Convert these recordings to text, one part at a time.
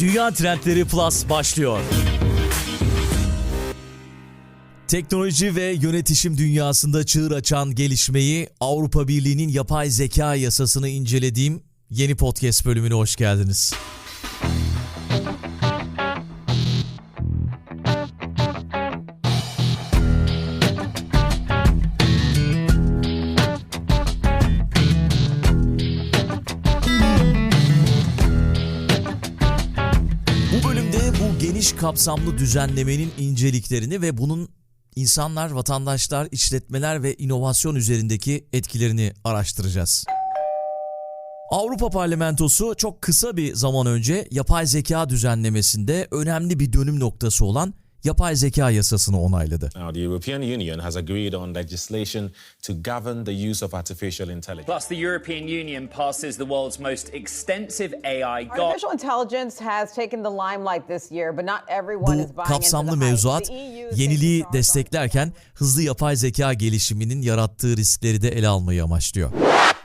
Dünya Trendleri Plus başlıyor. Teknoloji ve yönetişim dünyasında çığır açan gelişmeyi Avrupa Birliği'nin yapay zeka yasasını incelediğim yeni podcast bölümüne hoş geldiniz. Geniş kapsamlı düzenlemenin inceliklerini ve bunun insanlar, vatandaşlar, işletmeler ve inovasyon üzerindeki etkilerini araştıracağız. Avrupa Parlamentosu çok kısa bir zaman önce yapay zeka düzenlemesinde önemli bir dönüm noktası olan yapay zeka yasasını onayladı. Now, the European Union has agreed on legislation to govern the use of artificial intelligence. Plus, the European Union passes the world's most extensive AI guide. Artificial intelligence has taken the limelight this year, but not everyone is Bu buying kapsamlı into the hype. mevzuat The EU is yeniliği desteklerken hızlı yapay zeka gelişiminin yarattığı riskleri de ele almayı amaçlıyor.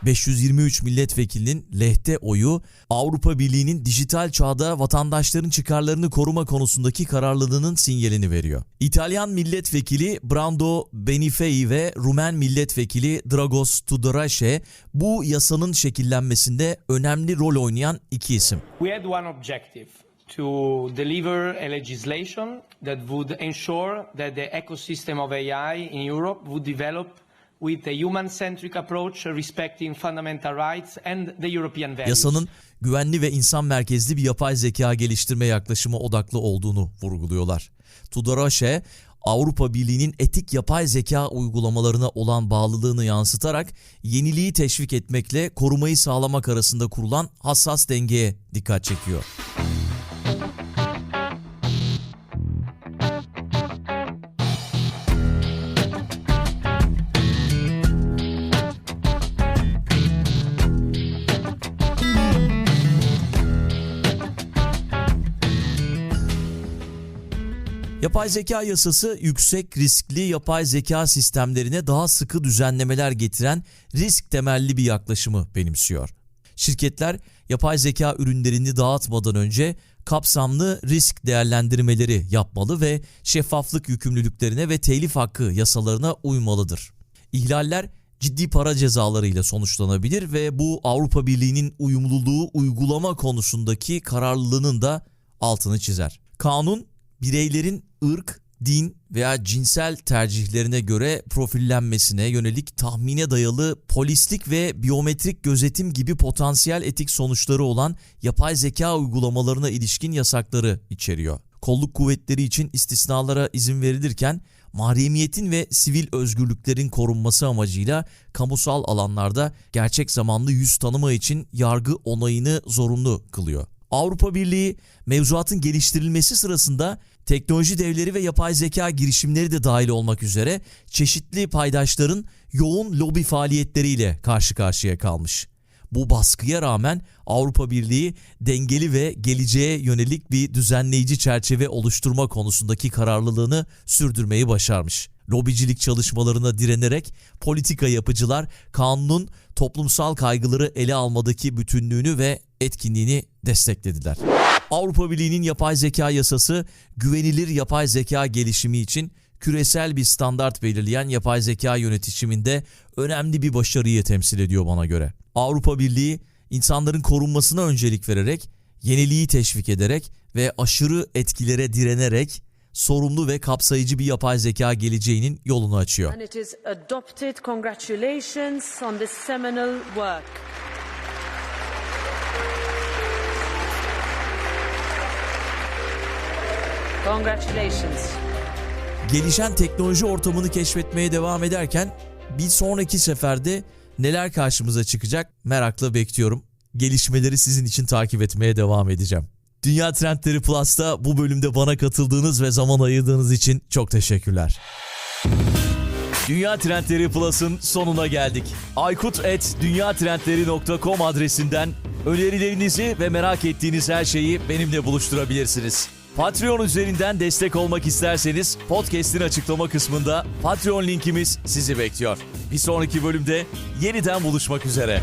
523 milletvekilinin lehte oyu Avrupa Birliği'nin dijital çağda vatandaşların çıkarlarını koruma konusundaki kararlılığının sinyalini veriyor. İtalyan milletvekili Brando Benifei ve Rumen milletvekili Dragos Tudorache bu yasanın şekillenmesinde önemli rol oynayan iki isim. We had one objective to deliver a legislation that would ensure that the ecosystem of AI in Europe would develop with a human centric approach respecting fundamental rights and the European values. Yasanın güvenli ve insan merkezli bir yapay zeka geliştirme yaklaşımı odaklı olduğunu vurguluyorlar. Tudoroshe, Avrupa Birliği'nin etik yapay zeka uygulamalarına olan bağlılığını yansıtarak yeniliği teşvik etmekle korumayı sağlamak arasında kurulan hassas dengeye dikkat çekiyor. Yapay zeka yasası yüksek riskli yapay zeka sistemlerine daha sıkı düzenlemeler getiren risk temelli bir yaklaşımı benimsiyor. Şirketler yapay zeka ürünlerini dağıtmadan önce kapsamlı risk değerlendirmeleri yapmalı ve şeffaflık yükümlülüklerine ve telif hakkı yasalarına uymalıdır. İhlaller ciddi para cezalarıyla sonuçlanabilir ve bu Avrupa Birliği'nin uyumluluğu uygulama konusundaki kararlılığının da altını çizer. Kanun bireylerin ırk, din veya cinsel tercihlerine göre profillenmesine yönelik tahmine dayalı polislik ve biyometrik gözetim gibi potansiyel etik sonuçları olan yapay zeka uygulamalarına ilişkin yasakları içeriyor. Kolluk kuvvetleri için istisnalara izin verilirken mahremiyetin ve sivil özgürlüklerin korunması amacıyla kamusal alanlarda gerçek zamanlı yüz tanıma için yargı onayını zorunlu kılıyor. Avrupa Birliği mevzuatın geliştirilmesi sırasında teknoloji devleri ve yapay zeka girişimleri de dahil olmak üzere çeşitli paydaşların yoğun lobi faaliyetleriyle karşı karşıya kalmış. Bu baskıya rağmen Avrupa Birliği dengeli ve geleceğe yönelik bir düzenleyici çerçeve oluşturma konusundaki kararlılığını sürdürmeyi başarmış. Lobicilik çalışmalarına direnerek politika yapıcılar kanunun toplumsal kaygıları ele almadaki bütünlüğünü ve etkinliğini desteklediler. Avrupa Birliği'nin yapay zeka yasası güvenilir yapay zeka gelişimi için küresel bir standart belirleyen yapay zeka yönetişiminde önemli bir başarıyı temsil ediyor bana göre. Avrupa Birliği insanların korunmasına öncelik vererek, yeniliği teşvik ederek ve aşırı etkilere direnerek sorumlu ve kapsayıcı bir yapay zeka geleceğinin yolunu açıyor. Congratulations. Gelişen teknoloji ortamını keşfetmeye devam ederken bir sonraki seferde neler karşımıza çıkacak merakla bekliyorum. Gelişmeleri sizin için takip etmeye devam edeceğim. Dünya Trendleri Plus'ta bu bölümde bana katıldığınız ve zaman ayırdığınız için çok teşekkürler. Dünya Trendleri Plus'ın sonuna geldik. aykut.dünyatrendleri.com adresinden önerilerinizi ve merak ettiğiniz her şeyi benimle buluşturabilirsiniz. Patreon üzerinden destek olmak isterseniz podcast'in açıklama kısmında Patreon linkimiz sizi bekliyor. Bir sonraki bölümde yeniden buluşmak üzere.